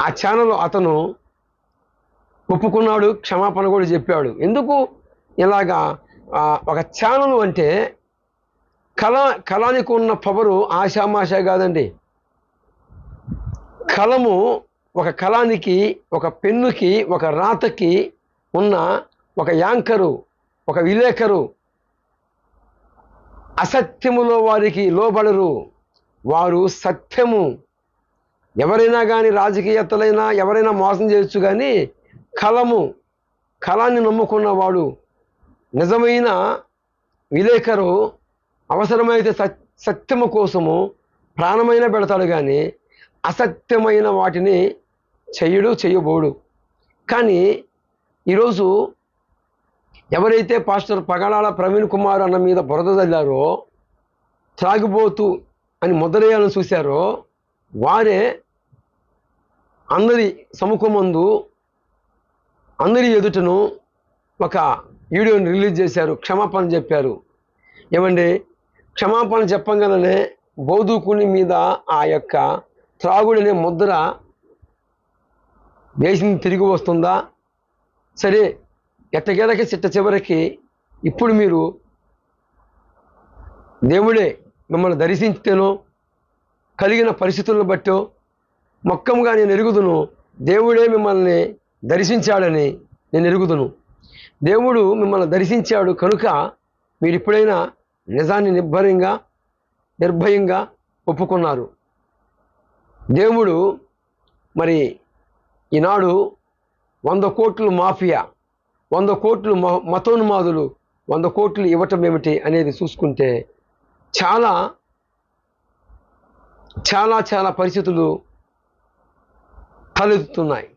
ఆ ఛానల్ అతను ఒప్పుకున్నాడు క్షమాపణ కూడా చెప్పాడు. ఎందుకు? ఇలాగా ఒక ఛానల్ అంటే కళ కళానికి ఉన్న పవరు ఆశామాషా కాదండి. కలము ఒక కళానికి ఒక పెన్నుకి ఒక రాతకి ఉన్న ఒక యాంకరు ఒక విలేకరు అసత్యములో వారికి లోబడరు. వారు సత్యము ఎవరైనా కానీ రాజకీయతలైనా ఎవరైనా మోసం చేయొచ్చు కానీ కలము కళాన్ని నమ్ముకున్నవాడు నిజమైన విలేకరు అవసరమైతే సత్ సత్యము కోసము ప్రాణమైన పెడతాడు కానీ అసత్యమైన వాటిని చెయ్యడు చెయ్యబోడు కానీ ఈరోజు ఎవరైతే పాస్టర్ పగడాల ప్రవీణ్ కుమార్ అన్న మీద బురద చల్లారో త్రాగిపోతూ అని ముద్రేయాలని చూశారో వారే అందరి సముఖమందు అందరి ఎదుటను ఒక వీడియోని రిలీజ్ చేశారు క్షమాపణ చెప్పారు. ఏమండి? క్షమాపణ చెప్పంగానే బౌద్ధుకుని మీద ఆ యొక్క త్రాగుడనే ముద్ర వేసింది తిరిగి వస్తుందా? సరే ఎట్టగేలకి చిట్ట చివరికి ఇప్పుడు మీరు దేవుడే మిమ్మల్ని దర్శించితేనో కలిగిన పరిస్థితులను బట్టో మొక్కంగా నేను ఎరుగుదును. దేవుడే మిమ్మల్ని దర్శించాడని నేను ఎరుగుదును. దేవుడు మిమ్మల్ని దర్శించాడు కనుక మీరు ఇప్పుడైనా నిజాన్ని నిర్భయంగా నిర్భయంగా ఒప్పుకున్నారు. దేవుడు మరి ఈనాడు వంద కోట్లు మాఫియా వంద కోట్లు మ- మతోన్మాదులు వంద కోట్లు ఇవ్వటం ఏమిటి అనేది చూసుకుంటే చాలా చాలా చాలా పరిస్థితులు తలెత్తుతున్నాయి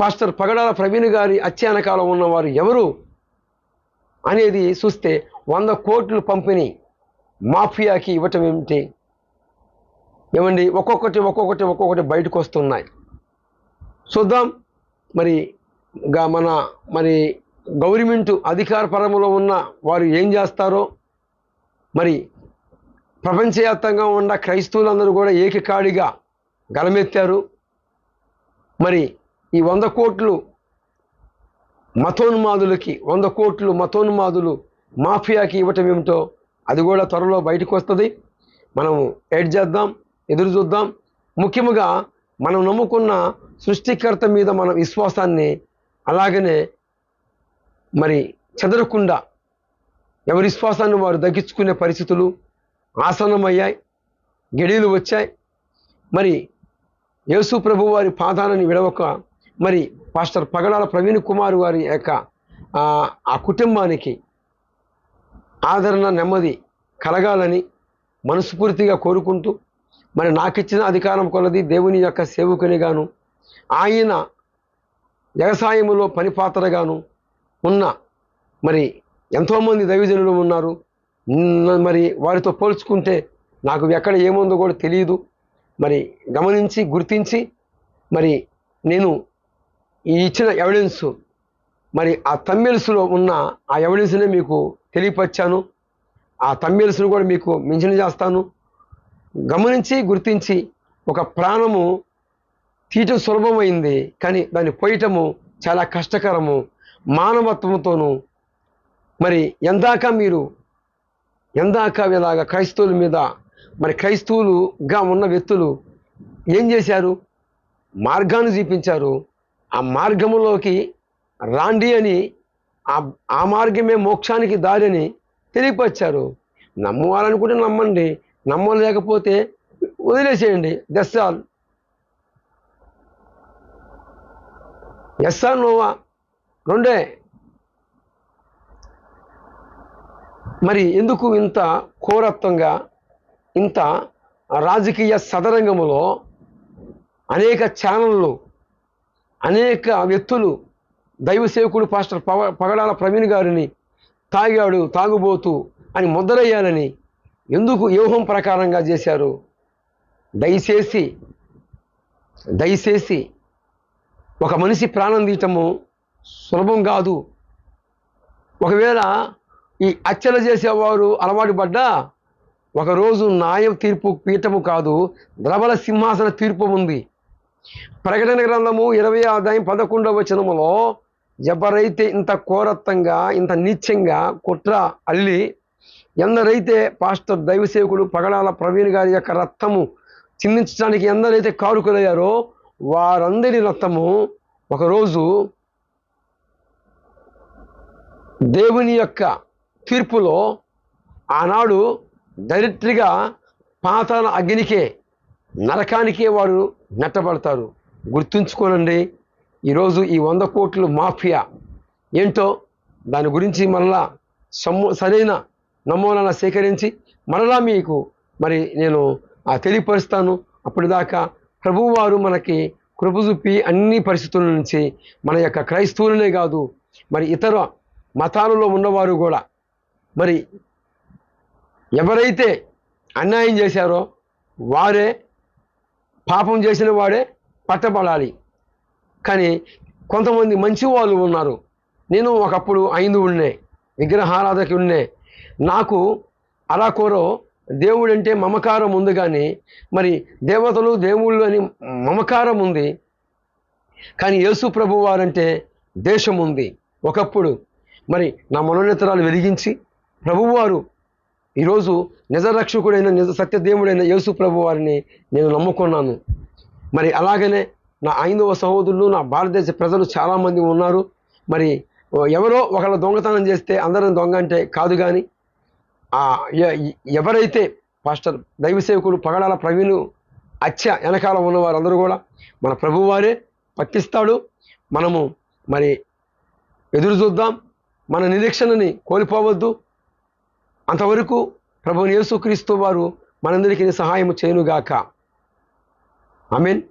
పాస్టర్ పగడాల ప్రవీణ్ గారి అత్యానకాలం ఉన్నవారు ఎవరు అనేది చూస్తే వంద కోట్లు పంపిణీ మాఫియాకి ఇవ్వటం ఏమిటి? ఏమండి? ఒక్కొక్కటి ఒక్కొక్కటి ఒక్కొక్కటి బయటకు వస్తున్నాయి. చూద్దాం. మరి మన మరి గవర్నమెంట్ అధికార పరంలో ఉన్న వారు ఏం చేస్తారో? మరి ప్రపంచవ్యాప్తంగా ఉన్న క్రైస్తవులందరూ కూడా ఏకకాడిగా గలమెత్తారు మరి ఈ వంద కోట్లు మతోన్మాదులకి వంద కోట్లు మతోన్మాదులు మాఫియాకి ఇవ్వటం ఏమిటో అది కూడా త్వరలో బయటకు వస్తుంది మనం ఎడ్ చేద్దాం ఎదురు చూద్దాం. ముఖ్యముగా మనం నమ్ముకున్న సృష్టికర్త మీద మన విశ్వాసాన్ని అలాగనే మరి చెదరకుండా ఎవరి విశ్వాసాన్ని వారు దగ్గించుకునే పరిస్థితులు ఆసన్నమయ్యాయి గడియలు వచ్చాయి. మరి యేసు ప్రభు వారి పాదాలని విడవక మరి పాస్టర్ పగడాల ప్రవీణ్ కుమార్ వారి యొక్క ఆ, కుటుంబానికి ఆదరణ నెమ్మది కలగాలని మనస్ఫూర్తిగా కోరుకుంటూ మరి నాకిచ్చిన అధికారం కొలది దేవుని యొక్క సేవకునిగాను ఆయన వ్యవసాయములో పనిపాత్రగాను ఉన్న మరి ఎంతోమంది దైవజనులు ఉన్నారు. మరి వారితో పోల్చుకుంటే నాకు ఎక్కడ ఏముందో కూడా తెలియదు. మరి గమనించి గుర్తించి మరి నేను ఈ ఇచ్చిన ఎవిడెన్స్ మరి ఆ తమ్మిల్స్లో ఉన్న ఆ ఎవిడెన్స్నే మీకు తెలియపరిచాను. ఆ తమ్మిల్స్ను కూడా మీకు మెన్షన్ చేస్తాను. గమనించి గుర్తించి ఒక ప్రాణము తీయటం సులభమైంది కానీ దాన్ని పోయటము చాలా కష్టకరము. మానవత్వంతోనూ మరి ఎందాక మీరు ఎందాక ఇలాగ క్రైస్తవుల మీద మరి క్రైస్తవులుగా ఉన్న వ్యక్తులు ఏం చేశారు? మార్గాన్ని చూపించారు. ఆ మార్గములోకి రాండి అని ఆ మార్గమే మోక్షానికి దారి అని తెలియపరిచారు. నమ్మవాలనుకుంటే నమ్మండి నమ్మలేకపోతే వదిలేసేయండి. దట్స్ ఆల్ నోవా రెండే. మరి ఎందుకు ఇంత కోరత్వంగా ఇంత రాజకీయ సదరంగంలో అనేక ఛానళ్ళు అనేక వ్యక్తులు దైవ సేవకుడు పాస్టర్ పవ పగడాల ప్రవీణ్ గారిని తాగాడు తాగుబోతు అని ముద్రయ్యాలని ఎందుకు వ్యూహం ప్రకారంగా చేశారు? దయచేసి దయచేసి ఒక మనిషి ప్రాణం తీయటము సులభం కాదు. ఒకవేళ ఈ హత్యలు చేసేవారు అలవాటు పడ్డా ఒకరోజు న్యాయం తీర్పు పీఠము కాదు ద్రవల సింహాసన తీర్పు ఉంది. ప్రకటన గ్రంథము ఇరవై ఆదాయం పదకొండవ వచనములో ఎవరైతే ఇంత కోరత్తంగా ఇంత నీచంగా కుట్ర అల్లి ఎందరైతే పాస్టర్ దైవసేవకుడు పగడాల ప్రవీణ్ గారి యొక్క రక్తము చిందించడానికి ఎందరైతే కారుకులయ్యారో వారందరి రక్తము ఒకరోజు దేవుని యొక్క తీర్పులో ఆనాడు డైరెక్ట్గా పాతాల అగ్నికే నరకానికే వారు నెట్టబడతారు. గుర్తుంచుకోనండి ఈరోజు ఈ వంద కోట్లు మాఫియా ఏంటో? దాని గురించి మరలా సమ్ము సరైన నమూనాలను సేకరించి మరలా మీకు మరి నేను ఆ తెలియపరుస్తాను. అప్పటిదాకా ప్రభువారు మనకి కృప చూపి అన్ని పరిస్థితుల నుంచి మన యొక్క క్రైస్తవులనే కాదు మరి ఇతర మతాలలో ఉన్నవారు కూడా మరి ఎవరైతే అన్యాయం చేశారో వారే పాపం చేసిన వాడే పట్టబడాలి. కానీ కొంతమంది మంచి వాళ్ళు ఉన్నారు. నేను ఒకప్పుడు ఐదు ఉండే విగ్రహారాధకి ఉండే. నాకు అరాకోరో దేవుడు దేవుడంటే మమకారం ఉంది కానీ మరి దేవతలు దేవుళ్ళు అని మమకారం ఉంది. కానీ యేసు ప్రభు వారంటే దేశం ఉంది. ఒకప్పుడు మరి నా మనోనేతరాలు వెలిగించి ప్రభువారు ఈరోజు నిజరక్షకుడైన నిజ సత్యదేవుడైన యేసు ప్రభు వారిని నేను నమ్ముకున్నాను. మరి అలాగనే నా ఐదవ సహోదరులు నా భారతదేశ ప్రజలు చాలామంది ఉన్నారు. మరి ఎవరో ఒకళ్ళ దొంగతనం చేస్తే అందరం దొంగ అంటే కాదు కానీ ఎవరైతే పాస్టర్ దైవ సేవకుడు పగడాల ప్రవీణు అచ్చ వెనకాల ఉన్న వారందరూ కూడా మన ప్రభువారే పట్టిస్తాడు. మనము మరి ఎదురు చూద్దాం. మన నిరీక్షణని కోల్పోవద్దు. అంతవరకు ప్రభు యేసుక్రీస్తు వారు మనందరికీ సహాయం చేయనుగాక. I mean